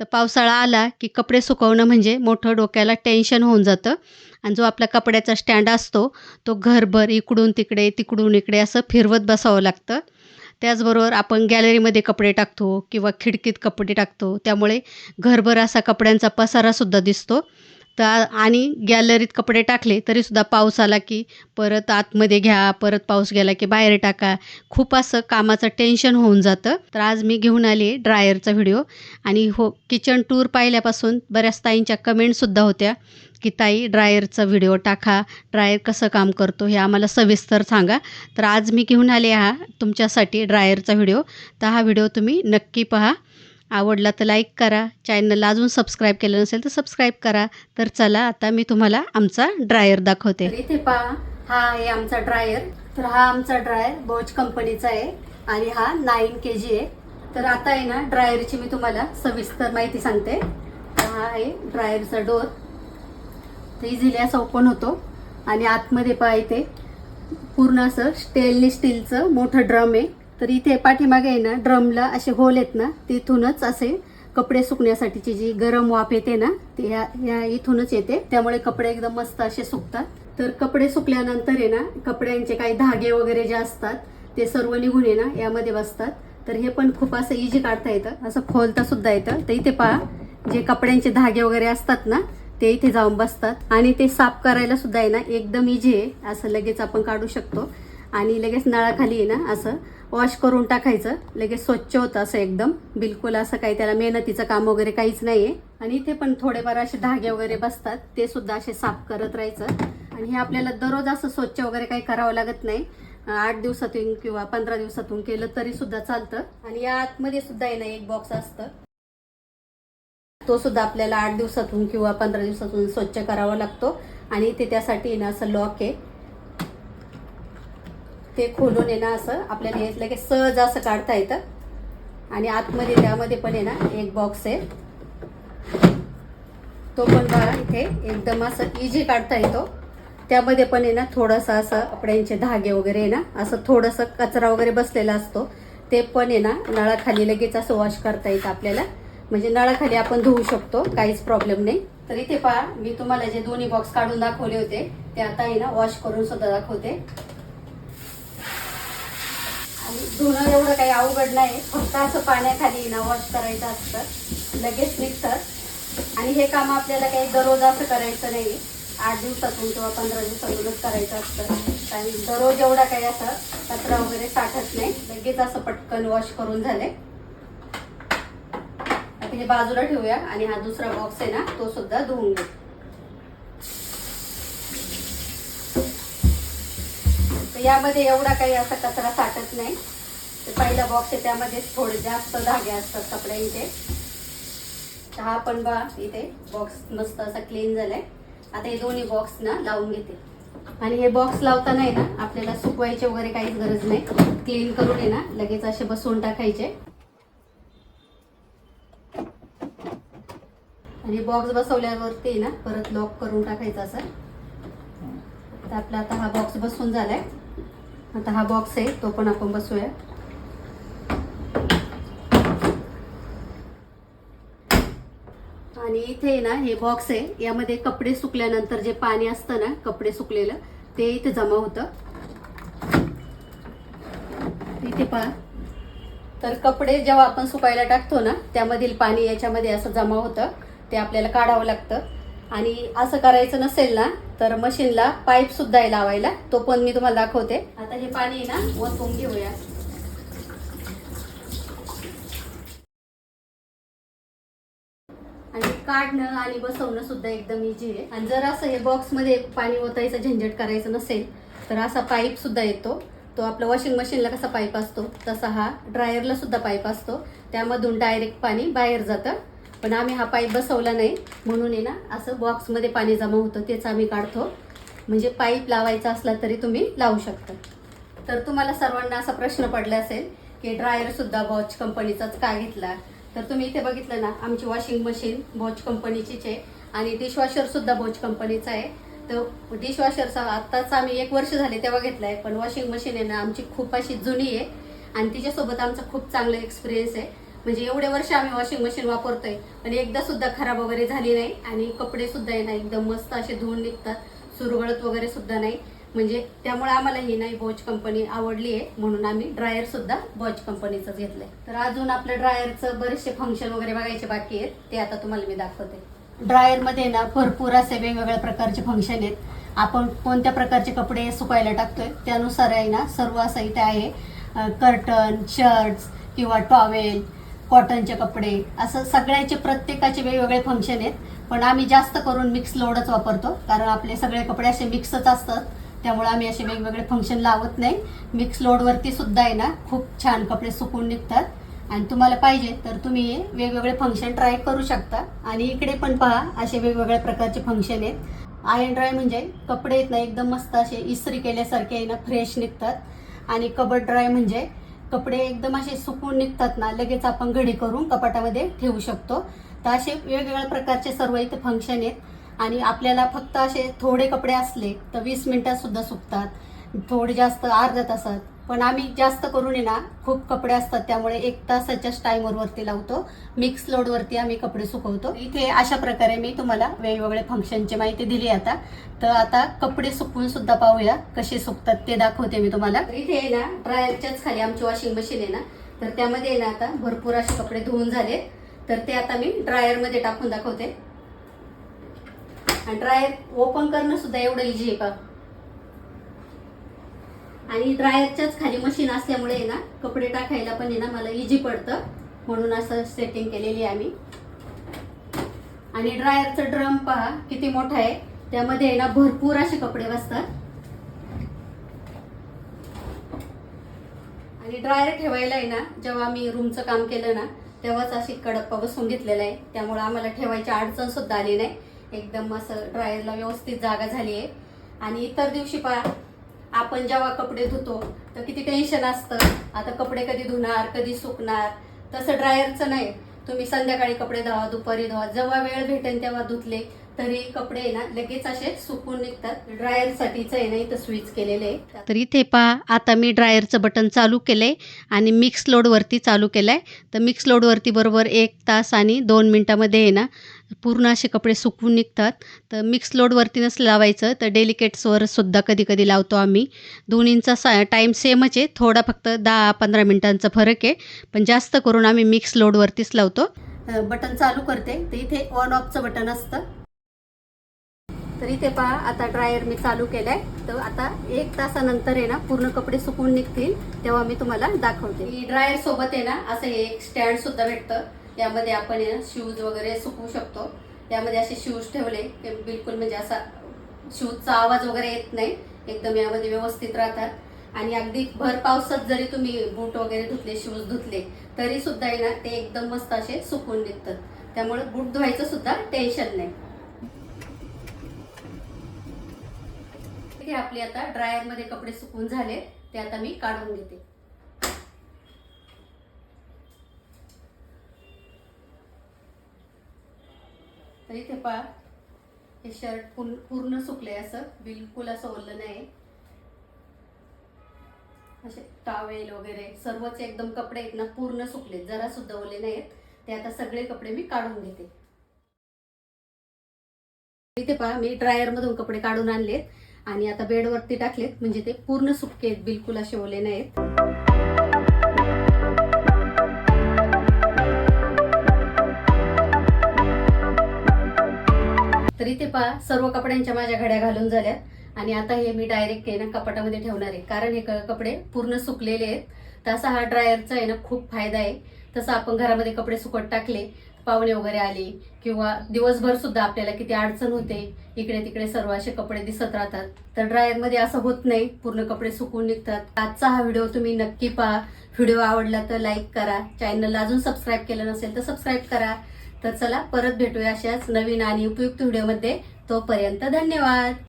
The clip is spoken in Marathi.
तर पावसाळा आला की कपडे सुकवणं म्हणजे मोठं डोक्याला टेन्शन होऊन जातं. आणि जो आपला कपड्याचा स्टँड असतो तो घरभर इकडून तिकडे तिकडून इकडे असं फिरवत बसावं लागतं. त्याचबरोबर आपण गॅलरीमध्ये कपडे टाकतो किंवा खिडकीत कपडे टाकतो. त्यामुळे घरभर असा कपड्यांचा पसारासुद्धा दिसतो. तर आणि गॅलरीत कपडे टाकले तरीसुद्धा पाऊस आला की परत आतमध्ये घ्या परत पाऊस गेला की बाहेर टाका. खूप असं कामाचं टेन्शन होऊन जातं. तर आज मी घेऊन आली ड्रायरचा व्हिडिओ आणि हो किचन टूर पाहिल्यापासून बऱ्याच ताईंच्या कमेंटसुद्धा होत्या की ताई ड्रायरचा व्हिडिओ टाका. ड्रायर कसं काम करतो हे आम्हाला सविस्तर सांगा. तर आज मी घेऊन आले हा तुमच्यासाठी ड्रायरचा व्हिडिओ तर हा व्हिडिओ तुम्ही नक्की पहा. आवडला तर लाईक करा. चॅनलला अजून सबस्क्राईब केलं नसेल तर सबस्क्राईब करा. तर चला आता मी तुम्हाला आमचा ड्रायर दाखवते. इथे पहा हा आहे आमचा ड्रायर तर हा आमचा ड्रायर बोच कंपनीचा आहे आणि हा नाईन के जी आहे. तर आता आहे ना ड्रायरची मी तुम्हाला सविस्तर माहिती सांगते. हा आहे ड्रायरचा डोर तर इझिली असा ओपन होतो. आणि आतमध्ये पहा इथे पूर्ण असं स्टेनलेस स्टीलचं मोठं ड्रम आहे. तर इथे पाठीमागे आहे ना ड्रमला असे होल आहेत ना तिथूनच असे कपडे सुकण्यासाठीची जी गरम वाफ येते ना ते ह्या ह्या इथूनच येते. त्यामुळे कपडे एकदम मस्त असे सुकतात. तर कपडे सुकल्यानंतर आहे ना कपड्यांचे काही धागे वगैरे जे असतात ते सर्व निघून आहे ना यामध्ये बसतात. तर हे पण खूप असं इझी काढता येतं. असं खोलता सुद्धा येतं. तर इथे पहा जे कपड्यांचे धागे वगैरे असतात ना ते इथे जाऊन बसतात. आणि ते साफ करायला सुद्धा आहे ना एकदम इझी आहे. असं लगेच आपण काढू शकतो. आणि लगेच नळाखाली आहे ना असं वॉश करून टाकायचं. लगेच स्वच्छ होतं असं एकदम. बिलकुल असं काही त्याला मेहनतीचं काम वगैरे काहीच नाही आहे आणि इथे पण थोडेफार असे धागे वगैरे बसतात. ते सुद्धा असे साफ करत राहायचं. आणि हे आपल्याला दररोज असं स्वच्छ वगैरे काही करावं लागत नाही. आठ दिवसातून किंवा पंधरा दिवसातून केलं तरी सुद्धा चालतं. आणि या आतमध्ये सुद्धा आहे ना एक बॉक्स असतं. तो सुद्धा आपल्याला आठ दिवसातून किंवा पंधरा दिवसातून स्वच्छ करावा लागतो. आणि इथे त्यासाठी ना असं लॉक आहे. ते खोलून आहे ना असं आपल्याला हे लगेच सहज असं काढता येतं. आणि आतमध्ये त्यामध्ये पण आहे ना एक बॉक्स आहे. तो पण बघा इथे एकदम असं इझी काढता येतो. त्यामध्ये पण आहे ना थोडंसं असं कपड्यांचे धागे वगैरे आहे ना असं थोडंसं कचरा वगैरे बसलेला असतो. ते पण आहे ना नळाखाली लगेच असं वॉश करता येतं आपल्याला. म्हणजे नळाखाली आपण धुवू शकतो काहीच प्रॉब्लेम नाही. तर इथे पहा मी तुम्हाला जे दोन्ही बॉक्स काढून दाखवले होते ते आता आहे ना वॉश करून सुद्धा दाखवते. धुणं एवढं काही अवघड नाही. फक्त असं पाण्याखाली ना वॉश करायचं असतं. लगेच निघतं. आणि हे काम आपल्याला काही दररोज असं करायचं नाही. आठ दिवसातून किंवा पंधरा दिवसातूनच करायचं असतं. आणि दररोज एवढा काही असं कचरा वगैरे साठत नाही. लगेच असं पटकन वॉश करून झाले. आता हे बाजूला ठेवूया. आणि हा दुसरा बॉक्स आहे ना तो सुद्धा धुवून घेऊ. यामध्ये एवढा काही असा कचरा साठत नाही. तर पहिला बॉक्स आहे त्यामध्ये थोडे जास्त धागे असतात कपड्यांचे. तर हा पण बा इथे बॉक्स मस्त असा क्लीन झालाय. आता हे दोन्ही बॉक्स ना लावून घेते. आणि हे बॉक्स लावताना आहे ना आपल्याला सुकवायचे वगैरे काहीच गरज नाही. क्लीन करून आहे ना लगेच असे बसवून टाकायचे. आणि बॉक्स बसवल्यावरती ना परत लॉक करून टाकायचं असं. तर आपला आता हा बॉक्स बसून झालाय. आता हा बॉक्स आहे तो पण आपण बसूया. आणि इथे ना हे बॉक्स आहे. यामध्ये कपडे सुकल्यानंतर जे पाणी असतं ना कपडे सुकलेलं ते इथे जमा होतं. इथे पहा. तर कपडे जेव्हा आपण सुकायला टाकतो ना त्यामधील पाणी याच्यामध्ये असं जमा होतं. ते आपल्याला काढावं लागतं. आणि असं करायचं नसेल ना तर मशीनला पाईप सुद्धा आहे लावायला. तो पण मी तुम्हाला दाखवते. पाणी ना ओतून घेऊया. आणि काढणं आणि बसवणं सुद्धा एकदम इझी आहे. आणि जर असं हे बॉक्समध्ये पाणी ओतायचं झंझट करायचं नसेल तर असा पाईप सुद्धा येतो. तो आपला वॉशिंग मशीनला कसा पाईप असतो तसा हा ड्रायरला सुद्धा पाईप असतो. त्यामधून डायरेक्ट पाणी बाहेर जातं. पण आम्ही हा पाईप बसवला नाही. म्हणून आहे ना असं बॉक्समध्ये पाणी जमा होतं तेच आम्ही काढतो. म्हणजे पाईप लावायचा असला तरी तुम्ही लावू शकता. तर तुम्हाला सर्वांना असा प्रश्न पडला असेल की ड्रायर सुद्धा बॉच कंपनीचाच का घेतला? तर तुम्ही इथे बघितलं ना आमची वॉशिंग मशीन बॉच कंपनीचीच आहे आणि डिशवॉशर सुद्धा बॉच कंपनीचा आहे. तर डिशवॉशरचा आत्ताच आम्ही एक वर्ष झाले तेव्हा घेतला आहे पण वॉशिंग मशीन आहे ना आमची खूप अशी जुनी आहे आणि तिच्यासोबत आमचा खूप चांगला एक्सपिरियन्स आहे. म्हणजे एवढे वर्ष आम्ही वॉशिंग मशीन वापरतोय पण एकदा सुद्धा खराब वगैरे झाली नाही आणि कपडे सुद्धा आहे ना एकदम मस्त असे धुवून निघतात सुरगळत वगैरे सुद्धा नाही. म्हणजे त्यामुळे आम्हाला ही नाही बॉच कंपनी आवडली आहे म्हणून आम्ही ड्रायर सुद्धा बॉच कंपनीचं घेतलंय. तर अजून आपल्या ड्रायरचं बरेचसे फंक्शन वगैरे बघायचे बाकी आहेत ते आता तुम्हाला मी दाखवते. ड्रायरमध्ये ना भरपूर असे वेगवेगळ्या प्रकारचे फंक्शन आहेत. आपण कोणत्या प्रकारचे कपडे सुकायला टाकतोय त्यानुसार आहे ना सर्व असं इथे आहे. कर्टन शर्ट्स किंवा टॉवेल कॉटनचे कपडे असं सगळ्याचे प्रत्येकाचे वेगवेगळे फंक्शन आहेत. पण आम्ही जास्त करून मिक्स लोडच वापरतो कारण आपले सगळे कपडे असे मिक्सच असतात. त्यामुळे आम्ही असे वेगवेगळे फंक्शन लावत नाही. मिक्स लोडवरती सुद्धा आहे ना खूप छान कपडे सुकून निघतात. आणि तुम्हाला पाहिजे तर तुम्ही वेगवेगळे फंक्शन ट्राय करू शकता. आणि इकडे पण पहा असे वेगवेगळ्या प्रकारचे फंक्शन आहेत. आयन ड्राय म्हणजे कपडे आहेत ना एकदम मस्त असे इस्त्री केल्यासारखे आहे ना फ्रेश निघतात. आणि कबड ड्राय म्हणजे कपडे एकदम असे सुकून निघतात ना लगेच आपण घडी करून कपाटामध्ये ठेवू शकतो. तर असे वेगवेगळ्या प्रकारचे सर्व इथे फंक्शन आहेत. आणि आपल्याला फक्त असे थोडे कपडे असले तर वीस मिनटात सुद्धा सुकतात. थोडे जास्त अर्ध्या तासात. पण आम्ही जास्त करून आहे ना खूप कपडे असतात त्यामुळे एक तासाच्याच टायमर वरती लावतो. मिक्स लोड वरती आम्ही कपडे सुकवतो. इथे अशा प्रकारे मी तुम्हाला वेगवेगळे फंक्शनची माहिती दिली आता. तर आता कपडे सुकवून सुद्धा पाहूया कसे सुकतात ते दाखवते मी तुम्हाला. इथे आहे ना ड्रायरच्याच खाली आमची वॉशिंग मशीन आहे ना. तर त्यामध्ये आहे ना आता भरपूर असे कपडे धुवून झाले तर ते आता मी ड्रायरमध्ये टाकून दाखवते. आणि ड्रायर ओपन करणं सुद्धा एवढं इझी आहे का आणि ड्रायरच्याच खाली मशीन असल्यामुळे आहे ना कपडे टाकायला पण आहे ना मला इझी पडतं. म्हणून असं सेटिंग केलेली आहे आम्ही. आणि ड्रायरचं ड्रम पहा किती मोठा आहे. त्यामध्ये आहे ना भरपूर असे कपडे बसतात. आणि ड्रायर ठेवायला आहे ना जेव्हा आम्ही रूमचं काम केलं ना तेव्हाच अशी कडप्पा बसून घेतलेला आहे. त्यामुळे आम्हाला ठेवायची अडचण सुद्धा आली नाही. एकदम असं ड्रायरला व्यवस्थित जागा झाली आहे. आणि इतर दिवशी पहा आपण जेव्हा कपडे धुतो तर किती टेन्शन असतं. आता कपडे कधी धुणार कधी सुकणार तसं ड्रायरचं नाही. तुम्ही संध्याकाळी कपडे धुवा दुपारी धुवा. जेव्हा वेळ भेटेल तेव्हा धुतले. तरी कपडे ना लगेच असे सुकून निघतात. ड्रायरसाठीच आहे ना इथं स्विच केलेले आहे. तर इथे पहा आता मी ड्रायरचं बटन चालू केलंय आणि मिक्स लोडवरती चालू केलंय. तर मिक्स लोडवरती बरोबर एक तास आणि दोन मिनटामध्ये आहे ना पूर्ण असे कपडे सुकवून निघतात. तर मिक्स लोडवरती नसलं लावायचं तर डेलिकेट्सवर सुद्धा कधी कधी लावतो आम्ही. दोन्हींचा सा टाईम सेमच आहे थोडा फक्त दहा पंधरा मिनटांचा फरक आहे. पण जास्त करून आम्ही मिक्स लोडवरतीच लावतो. बटन चालू करते. तर इथे ऑन ऑफचं बटन असतं. तर इथे पहा आता ड्रायर मी चालू केलाय. तर आता एक तासानंतर आहे ना पूर्ण कपडे सुकून निघतील तेव्हा मी तुम्हाला दाखवते. ड्रायर सोबत आहे ना असं एक स्टँड सुद्धा भेटतं. त्यामध्ये आपण आहे ना शूज वगैरे सुकवू शकतो. त्यामध्ये असे शूज ठेवले ते बिलकुल म्हणजे असा शूजचा आवाज वगैरे येत नाही. एकदम यामध्ये व्यवस्थित राहतात. आणि अगदी भर पावसात जरी तुम्ही बूट वगैरे धुतले शूज धुतले तरी सुद्धा आहे ना ते एकदम मस्त असे सुकून निघतात. त्यामुळे बूट धुवायचं सुद्धा टेन्शन नाही. इथे आपले आता ड्रायरमध्ये कपडे सुकून झाले ते आता मी काढून घेते. तर इथे पहा हे शर्ट पूर्ण सुकले असं बिलकुल असं ओरलं नाही. असे टावेल वगैरे सर्वच एकदम कपडे आहेत ना पूर्ण सुकले जरा सुद्धा ओले नाहीत ते आता सगळे कपडे मी काढून घेते. इथे पहा मी ड्रायर मधून कपडे काढून आणलेत. आणि आता बेडवरती टाकलेत म्हणजे ते पूर्ण सुटके आहेत बिलकुल असे ओले नाहीत. तरी ते पहा सर्व कपड्यांच्या माझ्या घड्या घालून झाल्यात. आणि आता हे मी डायरेक्ट आहे ना कपाटामध्ये ठेवणार आहे. कारण हे कपडे पूर्ण सुकलेले आहेत. तसा हा ड्रायरचा आहे ना खूप फायदा आहे. तसं आपण घरामध्ये कपडे सुकत टाकले पाहुणे वगैरे आले किंवा दिवसभर सुद्धा आपल्याला किती अडचण होते इकडे तिकडे सर्व असे कपडे दिसत राहतात. तर ड्रायरमध्ये असं होत नाही पूर्ण कपडे सुकून निघतात. आजचा हा व्हिडिओ तुम्ही नक्की पहा. व्हिडिओ आवडला तर लाईक करा. चॅनलला अजून सबस्क्राईब केलं नसेल तर सबस्क्राईब करा. तर चला परत भेटूया अशाच नवीन आणि उपयुक्त व्हिडिओमध्ये. तोपर्यंत धन्यवाद!